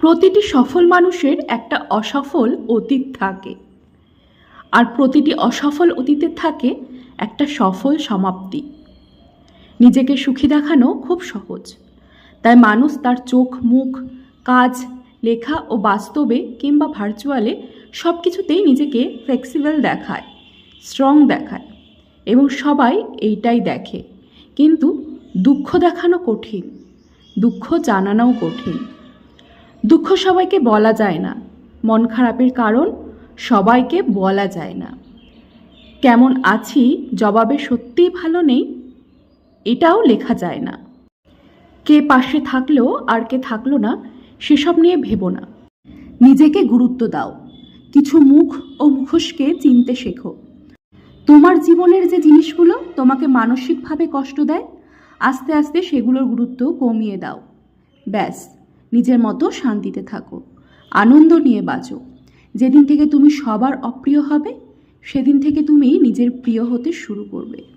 প্রতিটি সফল মানুষের একটা অসফল অতীত থাকে। আর প্রতিটি অসফল অতীতে থাকে একটা সফল সমাপ্তি। নিজেকে সুখী দেখানো খুব সহজ। তাই মানুষ তার চোখ, মুখ, কাজ, লেখা ও বাস্তবে কিংবা ভার্চুয়ালে সব কিছুতেই নিজেকে ফ্লেক্সিবল দেখায় স্ট্রং দেখায় এবং সবাই এইটাই দেখে। কিন্তু দুঃখ দেখানো কঠিন, দুঃখ জানানোও কঠিন। দুঃখ সবাইকে বলা যায় না। মন খারাপের কারণ সবাইকে বলা যায় না। কেমন আছি, জবাবে সত্যিই ভালো নেই, এটাও লেখা যায় না। কে পাশে থাকলেও আর কে থাকল না, সেসব নিয়ে ভেবো না। নিজেকে গুরুত্ব দাও। কিছু মুখ ও মুখোশকে চিনতে শেখো। তোমার জীবনের যে জিনিসগুলো তোমাকে মানসিকভাবে কষ্ট দেয়, আস্তে আস্তে সেগুলোর গুরুত্ব কমিয়ে দাও। ব্যাস। নিজের মতো শান্তিতে থাকো। আনন্দ নিয়ে বাঁচো। যেদিন থেকে তুমি সবার অপ্রিয় হবে, সেদিন থেকে তুমি নিজের প্রিয় হতে শুরু করবে।